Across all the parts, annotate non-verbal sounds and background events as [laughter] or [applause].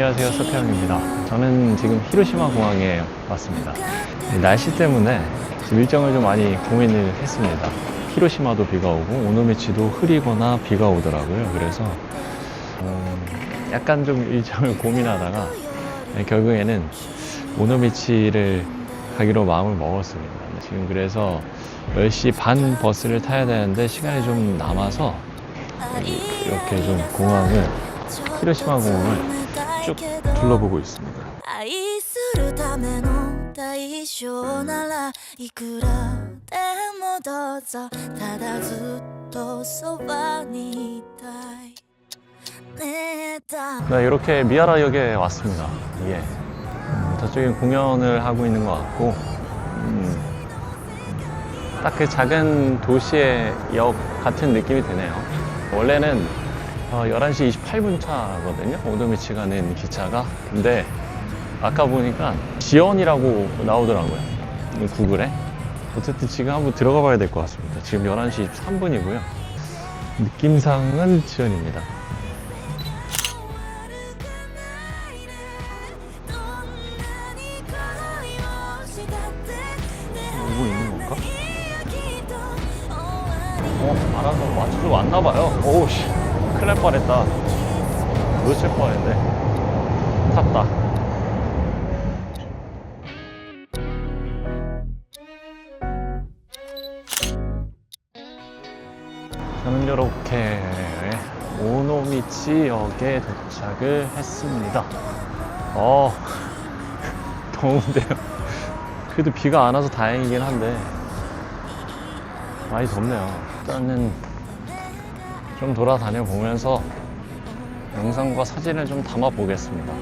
안녕하세요 서태영입니다. 저는 지금 히로시마 공항에 왔습니다. 날씨 때문에 일정을 좀 많이 고민을 했습니다. 히로시마도 비가 오고 오노미치도 흐리거나 비가 오더라고요. 그래서 음, 약간 좀 일정을 [laughs] 고민하다가 결국에는 오노미치를 가기로 마음을 먹었습니다. 지금 그래서 10시 반 버스를 타야 되는데 시간이 좀 남아서 이렇게 좀 공항을 히로시마 공항을 쭉 둘러보고 있습니다. 愛するための代償ならいくらでもどうぞただずっとそばにいたいねだ 네, 이렇게 미아라역에 왔습니다. 예. 음, 저쪽에 공연을 하고 있는 것 같고, 딱 그 작은 도시의 역 같은 느낌이 드네요. 원래는 어, 11시 28분 차거든요. 오도미치가낸 기차가. 근데 아까 보니까 지연이라고 나오더라고요. 구글에. 어쨌든 지금 한번 들어가 봐야 될 것 같습니다. 지금 11시 23분이고요. 느낌상은 지연입니다. 오고 있는 건가? 어, 알아서 맞춰서 왔나봐요. 오우씨. 큰일 날 뻔했다. 놓칠 뻔했네. 탔다. 저는 이렇게 오노미치 역에 도착을 했습니다. 어, [laughs] 더운데요. 그래도 비가 안 와서 다행이긴 한데, 많이 덥네요. 일단은 좀 돌아다녀 보면서 영상과 사진을 좀 담아 보겠습니다.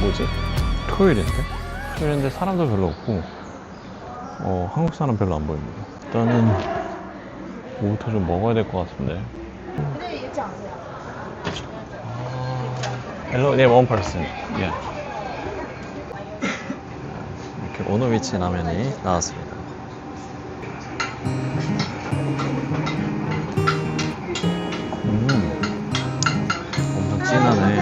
뭐지? 토요일인데? 토요일인데 사람도 별로 없고, 어, 한국 사람 별로 안 보입니다. 일단은 뭐부터 좀 먹어야 될 것 같은데. Hello, 네. Yeah. 이렇게 오노미치 라면이 나왔습니다. 음, 엄청 진하네.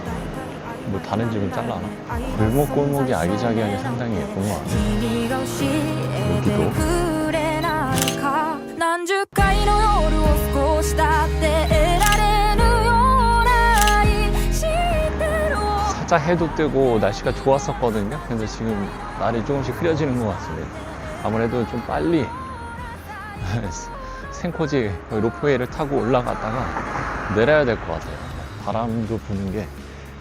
뭐 다른 집은 잘라나? 골목골목이 아기자기하게 상당히 예쁘네. 여기도. 살짝 해도 뜨고 날씨가 좋았었거든요. 근데 지금 날이 조금씩 흐려지는 것 같습니다. 아무래도 좀 빨리 [laughs] 생코지 로프웨이를 타고 올라갔다가 내려야 될 것 같아요. 바람도 부는 게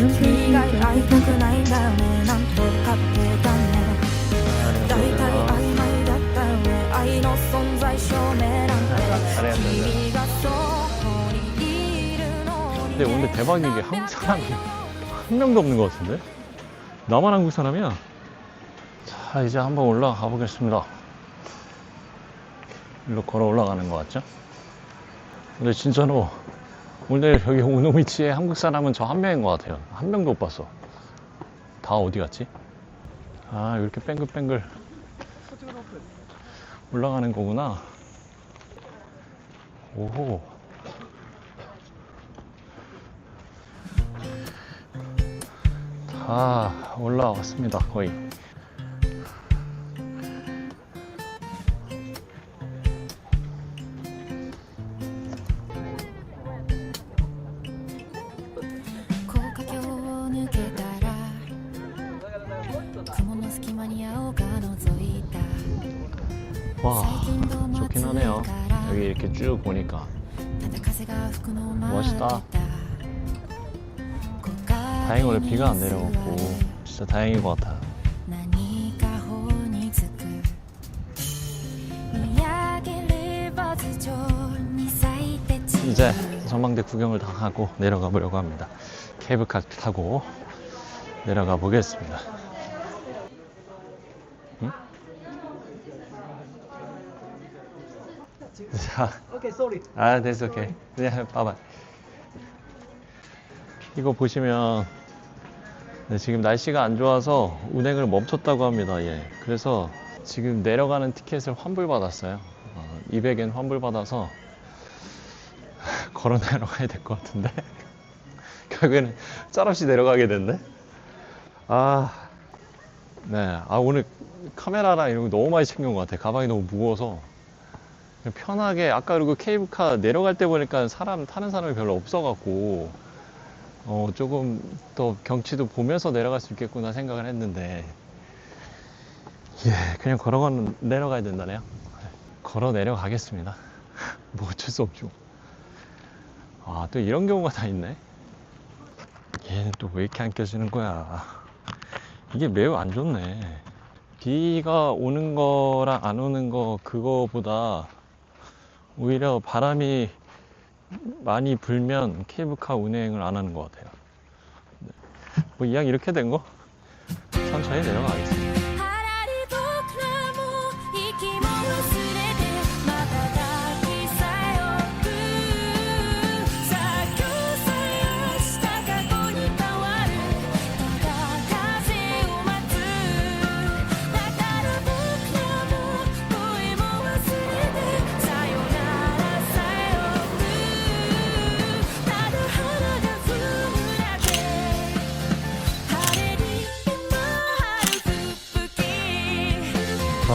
ないね君以外会いたくないんだよねなんて勝ってたね大体曖昧だったよね愛の存在証明なんて君がそこにいるのに 근데 오늘 대박인 게 한국 사람이 한 명도 없는 것 같은데? 나만 한국 사람이야? 자, 이제 한번 올라가 보겠습니다. 일로 걸어 올라가는 것 같죠? 근데 진짜로 오늘 여기 오노미치에 한국 사람은 저 한 명인 것 같아요. 한 명도 못 봤어. 다 어디 갔지? 아, 이렇게 뺑글뺑글 올라가는 거구나. 오호. 다 올라왔습니다, 거의. 雲の隙間に青が覗いた 와, 最近どうも暑 좋긴 い 하네요. から 여기 이렇게 쭉 보니까. ただ風が吹くのを待って 멋있다 た 다행히 오늘 비가 안 내려갔고, 진짜 다행인 것 같아요. 何か方につく見上げれば頭上に咲いて散る 이제 전망대 구경을 다 하고 내려가 보려고 합니다. 케이블카 타고 내려가 보겠습니다. Okay, sorry. 아, 됐어, 오케이. 그냥 봐봐. 이거 보시면 네, 지금 날씨가 안 좋아서 운행을 멈췄다고 합니다. 예. 그래서 지금 내려가는 티켓을 환불받았어요. 어, 200엔 환불받아서 걸어 내려가야 될 것 같은데. [laughs] 결국에는 짤없이 내려가게 됐네. 아, 네. 아, 오늘 카메라랑 이런 거 너무 많이 챙겨온 것 같아. 가방이 너무 무거워서. 편하게 아까 그리고 케이블카 내려갈 때 보니까 사람 타는 사람이 별로 없어갖고 어 조금 더 경치도 보면서 내려갈 수 있겠구나 생각을 했는데 예 그냥 걸어가 내려가야 된다네요. 걸어 내려가겠습니다. [laughs] 뭐 어쩔 수 없죠. 아 또 이런 경우가 다 있네. 얘는 또 왜 이렇게 안 껴지는 거야? 이게 매우 안 좋네. 비가 오는 거랑 안 오는 거 그거보다 오히려 바람이 많이 불면 케이블카 운행을 안 하는 것 같아요. 네. 뭐 이왕 이렇게 된 거 천천히 내려가겠습니다.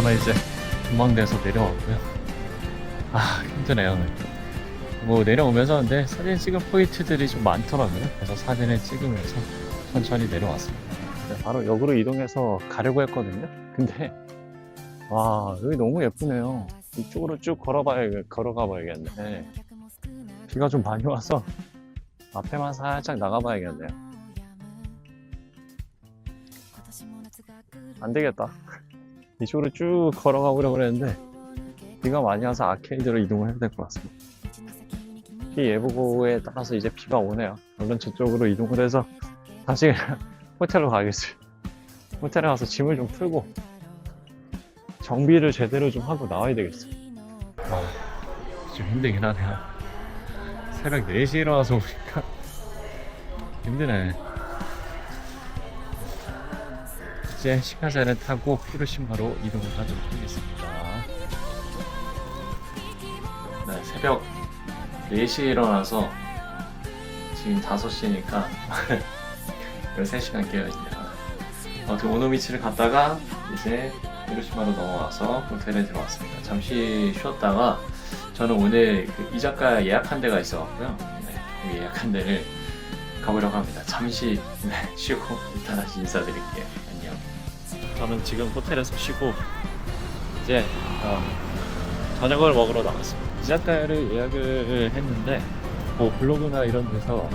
저는 이제 전망대에서 내려왔고요. 아 힘드네요. 뭐 내려오면서 근데 사진 찍은 포인트들이 좀 많더라고요. 그래서 사진을 찍으면서 천천히 내려왔습니다. 네, 바로 역으로 이동해서 가려고 했거든요. 근데 와 여기 너무 예쁘네요. 이쪽으로 쭉 걸어봐야 걸어가 봐야겠네. 비가 좀 많이 와서 앞에만 살짝 나가봐야겠네요. 안 되겠다. 이쪽으로 쭉 걸어가 보려고 그랬는데 비가 많이 와서 아케이드로 이동을 해야 될 것 같습니다. 비 예보고에 따라서 이제 비가 오네요. 얼른 저쪽으로 이동을 해서 다시 [laughs] 호텔로 가겠어요. 호텔에 가서 짐을 좀 풀고 정비를 제대로 좀 하고 나와야 되겠어요. 아, 좀 힘들긴 하네요. 새벽 4시에 일어나서 오니까 [laughs] 힘드네. 이제 시카제를 타고 히로시마로 이동을 하도록 하겠습니다. 네, 새벽 4시에 일어나서 지금 5시니까 13시간 깨어있네요. 아무튼 오노미치를 갔다가 이제 히로시마로 넘어와서 호텔에 들어왔습니다. 잠시 쉬었다가 저는 오늘 그 이자카 예약한 데가 있어갖고요. 네, 예약한 데를 가보려고 합니다. 잠시 네, [laughs] 쉬고 이따 다시 인사드릴게요. 저는 지금 호텔에서 쉬고 이제 어, 저녁을 먹으러 나갔습니다. 이자카야를 예약을 했는데 뭐 블로그나 이런 데서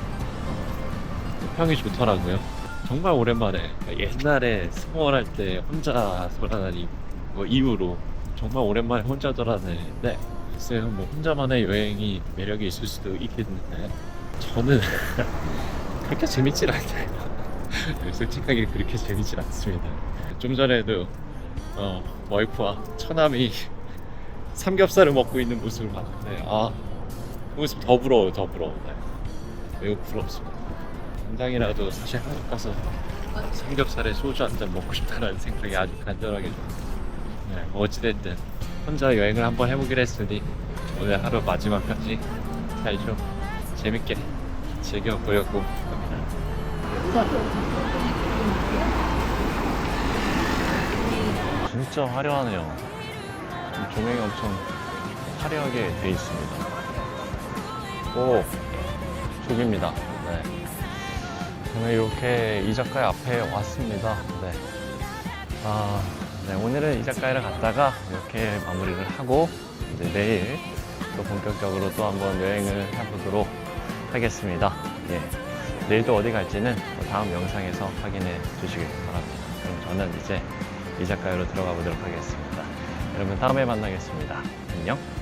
평이 좋더라고요. 정말 오랜만에 옛날에 스모어할 때 혼자 돌아다니고 뭐 이후로 정말 오랜만에 혼자 돌아다니는데 글쎄요 뭐 혼자만의 여행이 매력이 있을 수도 있겠는데 저는 [laughs] 그렇게 재밌질 않아요. [laughs] 솔직하게 그렇게 재밌질 않습니다. 좀 전에도 어, 와이프와 처남이 [laughs] 삼겹살을 먹고 있는 모습을 봤는데 아, 그 모습 더 부러워요, 더 부러워. 네. 매우 부럽습니다. 당장이라도 사실 한국 가서 삼겹살에 소주 한 잔 먹고 싶다는 생각이 아주 간절하게 듭니다. 네, 뭐 어찌됐든 혼자 여행을 한번 해보기로 했으니 오늘 하루 마지막까지 잘 좀 재밌게 즐겨보려고 합니다. 진짜 화려하네요. 조명이 엄청 화려하게 돼 있습니다. 오, 저기입니다. 네. 저는 이렇게 이자카야 앞에 왔습니다. 네. 아, 네. 오늘은 이자카야를 갔다가 이렇게 마무리를 하고 이제 내일 또 본격적으로 또 한번 여행을 해보도록 하겠습니다. 예. 내일 또 어디 갈지는 또 다음 영상에서 확인해 주시길 바랍니다. 그럼 저는 이제 이자카야로 들어가 보도록 하겠습니다. 여러분 다음에 만나겠습니다. 안녕.